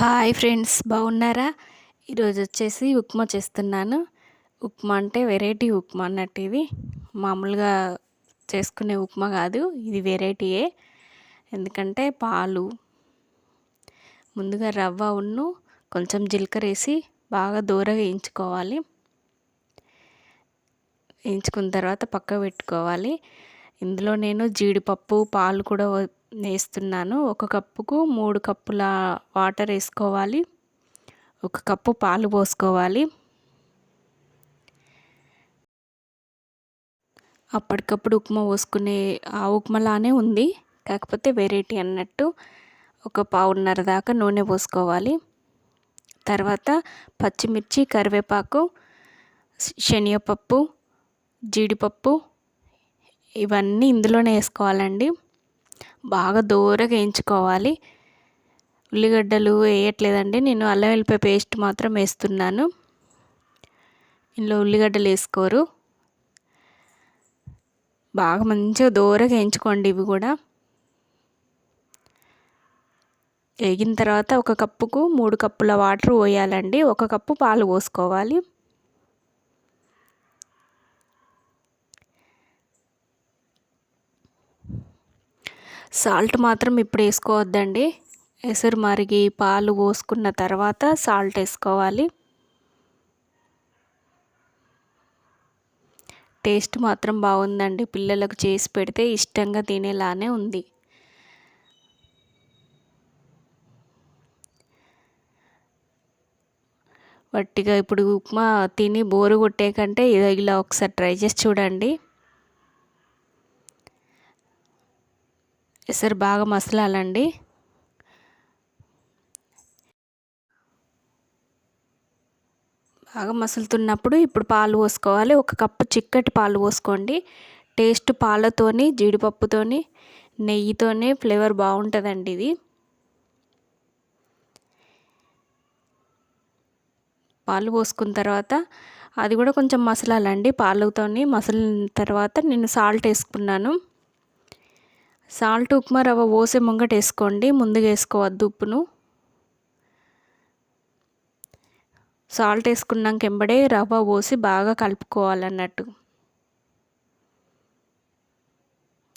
Hi friends బాగున్నారా? ఈరోజు వచ్చేసి ఉప్మా చేస్తున్నాను. ఉప్మా అంటే వెరైటీ ఉప్మా అన్నట్టు ఇది. మామూలుగా చేసుకునే ఉప్మా కాదు ఇది వెరైటీయే. ఎందుకంటే పాలు ముందుగా రవ్వ ఉన్ను కొంచెం జీలకర్ర వేసి బాగా దూరగా వేయించుకోవాలి. వేయించుకున్న తర్వాత పక్క పెట్టుకోవాలి. ఇందులో నేను జీడిపప్పు పాలు కూడా వేస్తున్నాను ఒక కప్పుకు మూడు కప్పుల వాటర్ వేసుకోవాలి. ఒక కప్పు పాలు పోసుకోవాలి. అప్పటికప్పుడు ఉప్మా పోసుకునే ఆ ఉప్మాలానే ఉంది. కాకపోతే వెరైటీ అన్నట్టు ఒక పావున్నర దాకా నూనె పోసుకోవాలి. తర్వాత పచ్చిమిర్చి కరివేపాకు శనగపప్పు జీడిపప్పు ఇవన్నీ ఇందులోనే వేసుకోవాలండి. బాగా దూరగా వేయించుకోవాలి. ఉల్లిగడ్డలు వేయట్లేదండి. నేను అల్లం వెల్లిపాయ పేస్ట్ మాత్రం వేస్తున్నాను. ఇందులో ఉల్లిగడ్డలు వేసుకోరు. బాగా మంచిగా దూరగా వేయించుకోండి ఇవి కూడా. వేగిన తర్వాత ఒక కప్పుకు మూడు కప్పుల వాటర్ పోయాలండి. ఒక కప్పు పాలు పోసుకోవాలి. సాల్ట్ మాత్రం ఇప్పుడు వేసుకోవద్దండి. ఎసరు మరిగి పాలు పోసుకున్న తర్వాత సాల్ట్ వేసుకోవాలి. టేస్ట్ మాత్రం బాగుందండి. పిల్లలకు చేసి పెడితే ఇష్టంగా తినేలానే ఉంది. వట్టిగా ఇప్పుడు ఉప్మా తిని బోరు కొట్టే కంటే ఇలా ఒకసారి ట్రై చేసి చూడండి. ఎసరు బాగా మసలాలండి. బాగా మసులుతున్నప్పుడు ఇప్పుడు పాలు పోసుకోవాలి. ఒక కప్పు చిక్కటి పాలు పోసుకోండి. టేస్ట్ పాలతోని జీడిపప్పుతోని నెయ్యితోనే ఫ్లేవర్ బాగుంటుందండి ఇది. పాలు పోసుకున్న తర్వాత అది కూడా కొంచెం మసలాలండి. పాలతోని మసలిన తర్వాత నేను సాల్ట్ వేసుకున్నాను. సాల్ట్ ఉప్మా రవ్వ పోసే ముంగట వేసుకోండి. ముందుగా వేసుకోవద్దు ఉప్పును. సాల్ట్ వేసుకున్నాక ఎంబడే రవ్వ పోసి బాగా కలుపుకోవాలన్నట్టు.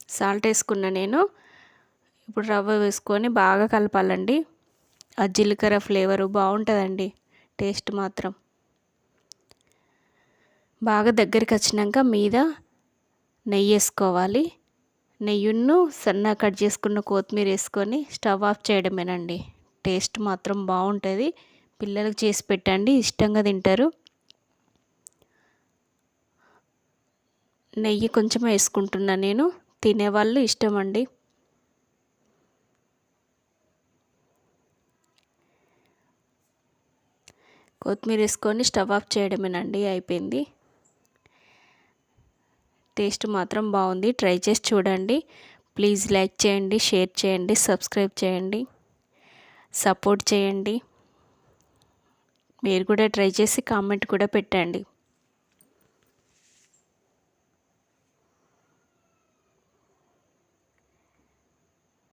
సాల్ట్ వేసుకున్న నేను ఇప్పుడు రవ్వ వేసుకొని బాగా కలపాలండి. ఆ జీలకర్ర ఫ్లేవరు బాగుంటుందండి. టేస్ట్ మాత్రం. బాగా దగ్గరికి వచ్చినాక మీద నెయ్యి వేసుకోవాలి. నెయ్యిను సన్న కట్ చేసుకున్న కొత్తిమీర వేసుకొని స్టవ్ ఆఫ్ చేయడమేనండి. టేస్ట్ మాత్రం బాగుంటుంది. పిల్లలకు చేసి పెట్టండి ఇష్టంగా తింటారు. నెయ్యి కొంచెం వేసుకుంటున్నా నేను. తినేవాళ్ళు ఇష్టం అండి కొత్తిమీర వేసుకొని స్టవ్ ఆఫ్ చేయడమేనండి. అయిపోయింది. టేస్ట్ మాత్రం బాగుంది. ట్రై చేసి చూడండి. ప్లీజ్ లైక్ చేయండి షేర్ చేయండి సబ్స్క్రైబ్ చేయండి. సపోర్ట్ చేయండి. మీరు కూడా ట్రై చేసి కామెంట్ కూడా పెట్టండి.